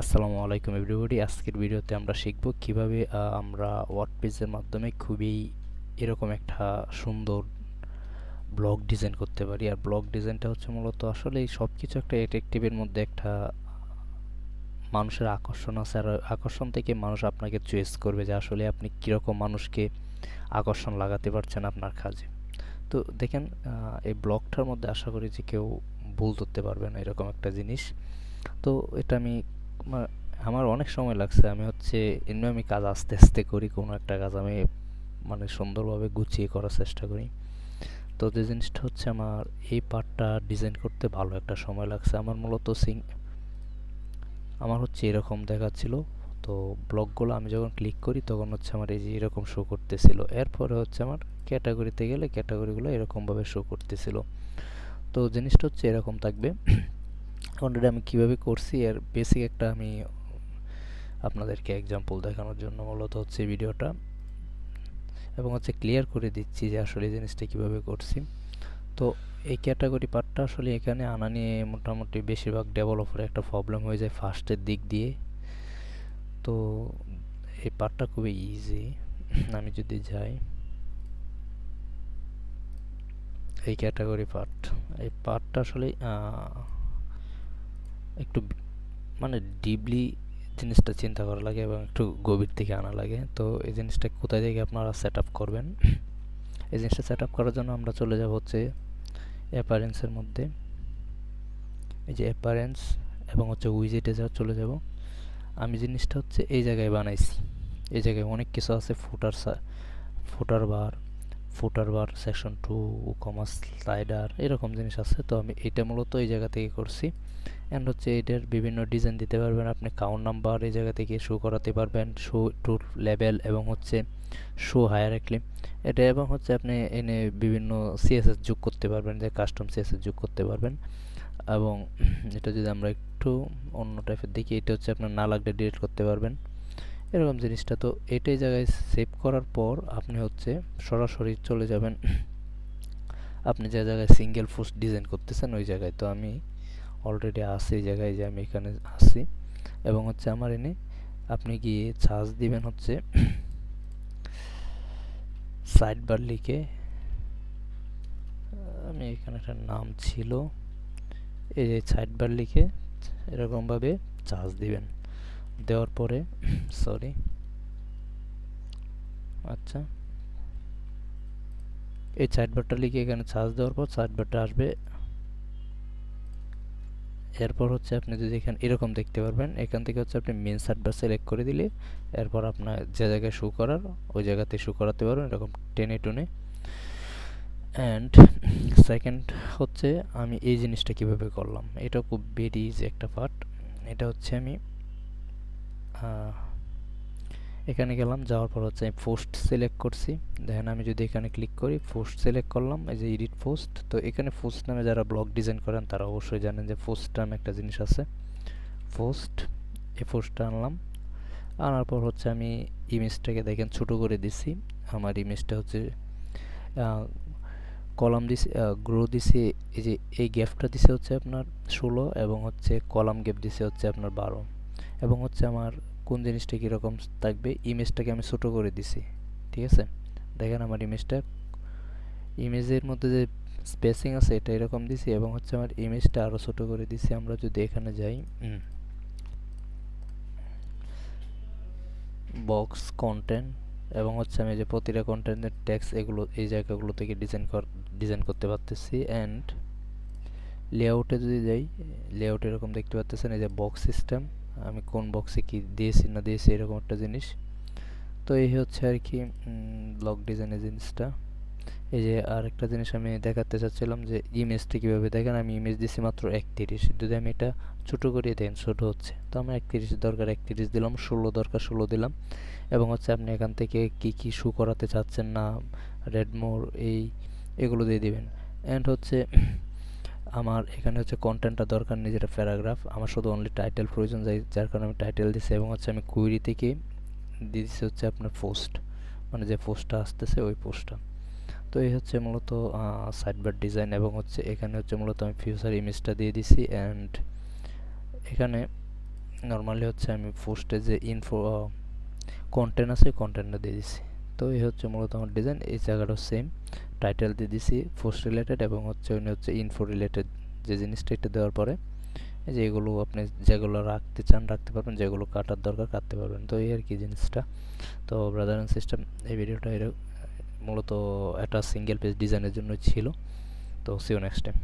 আসসালামু আলাইকুম এভরিবডি আজকের ভিডিওতে আমরা শিখব কীভাবে আমরা ওয়ার্ডপ্রেসের মাধ্যমে খুবই এরকম একটা সুন্দর ব্লগ ডিজাইন করতে পারি। আর ব্লগ ডিজাইনটা হচ্ছে মূলত আসলে সব কিছু একটা অ্যাট্রাকটিভের মধ্যে একটা মানুষের আকর্ষণ আছে। আর আকর্ষণ থেকে মানুষ আপনাকে চয়েস করবে যে আসলে আপনি কীরকম মানুষকে আকর্ষণ লাগাতে পারছেন আপনার কাজে। তো দেখেন এই ব্লগটার মধ্যে আশা করি যে কেউ ভুল ধরতে পারবে না এরকম একটা জিনিস। তো এটা আমি মা- আমার অনেক সময় লাগছে, আমি হচ্ছে এমনি আমি কাজ আস্তে আস্তে করি, কোনো একটা কাজ আমি মানে সুন্দরভাবে গুছিয়ে করার চেষ্টা করি। তো যে জিনিসটা হচ্ছে আমার, এই পার্টটা ডিজাইন করতে ভালো একটা সময় লাগছে। আমার মূলত সিং, আমার হচ্ছে এরকম দেখাচ্ছিল। তো ব্লকগুলো আমি যখন ক্লিক করি, তখন হচ্ছে আমার এই যে এরকম শো করতেছিল। এরপরে হচ্ছে আমার ক্যাটাগরিতে গেলে ক্যাটাগরিগুলো এরকমভাবে শো করতেছিল। তো জিনিসটা হচ্ছে এরকম থাকবে। অলরেডি আমি কীভাবে করছি, এর বেসিক একটা আমি আপনাদেরকে এক্সাম্পল দেখানোর জন্য মূলত হচ্ছে ভিডিওটা। এবং হচ্ছে ক্লিয়ার করে দিচ্ছি যে আসলে জিনিসটা কীভাবে করছি। তো এই ক্যাটাগরি পার্টটা আসলে এখানে আনা নিয়ে মোটামুটি বেশিরভাগ ডেভেলপারের একটা প্রবলেম হয়ে যায় ফার্স্টের দিক দিয়ে। তো এই পার্টটা খুবই ইজি আমি যদি যাই। এই ক্যাটাগরি পার্ট এই পার্টটা আসলে একটু মানে ডিপলি জিনিসটা চিন্তা করা লাগে এবং একটু গভীর থেকে আনা লাগে। তো এই জিনিসটা কোথায় থেকে আপনারা সেট আপ করবেন? এই জিনিসটা সেট আপ করার জন্য আমরা চলে যাব হচ্ছে অ্যাপারেন্সের মধ্যে। এই যে অ্যাপারেন্স এবং হচ্ছে উইজেটে যা চলে যাব। আমি জিনিসটা হচ্ছে এই জায়গায় বানাইছি। এই জায়গায় অনেক কিছু আছে footer footer bar footer bar section to commerce slider এরকম জিনিস আছে। তো আমি এটা মূলত এই জায়গা থেকে করছি। অ্যান্ড হচ্ছে এটার বিভিন্ন ডিজাইন দিতে পারবেন। আপনি কাউন্ট নাম্বার এই জায়গা থেকে শো করাতে পারবেন। শো টু লেভেল এবং হচ্ছে শো হায়ার ক্লিপ এটা এবং হচ্ছে আপনি এনে বিভিন্ন সিএসএস যোগ করতে পারবেন, যে কাস্টম সিএসএস যোগ করতে পারবেন। এবং এটা যদি আমরা একটু অন্য টাইপের দেখি, এটা হচ্ছে আপনার না লাগলে ডিলিট করতে পারবেন। এরকম জিনিসটা। তো এটাই জায়গায় সেভ করার পর আপনি হচ্ছে সরাসরি চলে যাবেন। আপনি যে জায়গায় সিঙ্গেল পোস্ট ডিজাইন করতেছেন, ওই জায়গায়। তো আমি অলরেডি আসি এই জায়গায় যে আমি এখানে আসি এবং হচ্ছে আমার এনে আপনি গিয়ে সার্চ দিবেন হচ্ছে সাইড বার লিখে, আমি এখানে একটা নাম ছিল, এই যে সাইড বার লিখে এরকমভাবে চার্জ দিবেন। দেওয়ার পরে সরি আচ্ছা। এই সাইড বারটা লিখে এখানে চার্জ দেওয়ার পর সাইড বারটা আসবে। এরপর হচ্ছে আপনি যদি এখানে, এরকম দেখতে পারবেন, এখান থেকে হচ্ছে আপনি মেন সার্ভার সিলেক্ট করে দিলে, এরপর আপনার যে জায়গায় শো করার, ওই জায়গাতে শো করাতে পারবেন, এরকম টেনে টুনে। অ্যান্ড সেকেন্ড হচ্ছে, আমি এই জিনিসটা কীভাবে করলাম, এটা খুব ভেরি ইজি একটা পার্ট এটা হচ্ছে আমি এখানে গেলাম, যাওয়ার পর হচ্ছে আমি পোস্ট সিলেক্ট করছি। দেখেন আমি যদি এখানে ক্লিক করি পোস্ট সিলেক্ট করলাম, এই যে এডিট পোস্ট তো এখানে পোস্ট নামে যারা ব্লগ ডিজাইন করেন, তারা অবশ্যই জানেন যে পোস্ট নামে একটা জিনিস আছে। পোস্ট এই পোস্টটা আনলাম। আনার পর হচ্ছে আমি ইমেজটাকে দেখেন ছোট করে দিছি। আমার ইমেজটা হচ্ছে কলাম দিছি গ্রো দিছি, এই যে এই গ্যাপটা দিছে হচ্ছে আপনার ষোলো এবং হচ্ছে কলাম গ্যাপ দিছে হচ্ছে আপনার বারো। এবং হচ্ছে আমার কোন জিনিসটা কীরকম থাকবে ইমেজটাকে আমি ছোট করে দিছি, ঠিক আছে? দেখেন আমার ইমেজটা ইমেজের মধ্যে যে স্পেসিং আছে, এটা এরকম দিছি এবং হচ্ছে আমার ইমেজটা আরও ছোট করে দিছি, আমরা যদি এখানে যাই বক্স কন্টেন্ট এবং হচ্ছে আমি যে প্রতিটা কন্টেন্টের ট্যাক্স এগুলো, এই জায়গাগুলো থেকে ডিজাইন কর ডিজাইন করতে পারতেছি অ্যান্ড লেআউটে যদি যাই লেআউট এরকম দেখতে পাচ্ছেন এই যে বক্স সিস্টেম আমি কোন বক্সে কি দিয়েছি না দিয়েছি, এরকম একটা জিনিস। তো এই হচ্ছে আর কি ব্লক ডিজাইনের জিনিসটা। এই যে আর একটা জিনিস আমি দেখাতে চাচ্ছিলাম যে ইমেজটা কীভাবে দেখেন, আমি ইমেজ দিছি মাত্র একত্রিশ। যদি আমি এটা ছোটো করিয়ে দেন, ছোটো হচ্ছে। তো আমার একত্রিশ দরকার একত্রিশ দিলাম, ষোলো দরকার ষোলো দিলাম। এবং হচ্ছে আপনি এখান থেকে কি কি শু করাতে চাচ্ছেন না রেডমোর এই, এগুলো দিয়ে দিবেন। অ্যান্ড হচ্ছে আমার এখানে হচ্ছে কন্টেন্টটা দরকার নেই যেটা প্যারাগ্রাফ আমার শুধু অনলি টাইটেল প্রয়োজন, যাই, যার কারণে আমি টাইটেল দিছি এবং হচ্ছে আমি কুইরি থেকে দিয়ে দিচ্ছি হচ্ছে আপনার পোস্ট মানে যে পোস্টটা আসতেছে, ওই পোস্টটা তো এই হচ্ছে মূলত সাইডবার ডিজাইন এবং হচ্ছে এখানে হচ্ছে মূলত আমি ফিউচার ইমেজটা দিয়ে দিছি অ্যান্ড এখানে নর্মালি হচ্ছে আমি পোস্টে যে ইনফো কন্টেন্ট আছে কন্টেন্টটা দিয়ে দিছি। তো এই হচ্ছে মূলত আমার ডিজাইন এই জায়গাটাও সেম টাইটেল দিয়ে দিছি পোস্ট রিলেটেড এবং হচ্ছে অন্য হচ্ছে ইনফো রিলেটেড যে জিনিসটা এটা দেওয়ার পরে, এই যে এগুলো আপনি যেগুলো রাখতে চান রাখতে পারবেন, যেগুলো কাটার দরকার কাটতে পারবেন। তো এই আর কি জিনিসটা। তো ব্রাদার অ্যান্ড সিস্টেম এই ভিডিওটা এর মূলত একটা সিঙ্গেল পেজ ডিজাইনের জন্য ছিল। তো সিও নেক্সট টাইম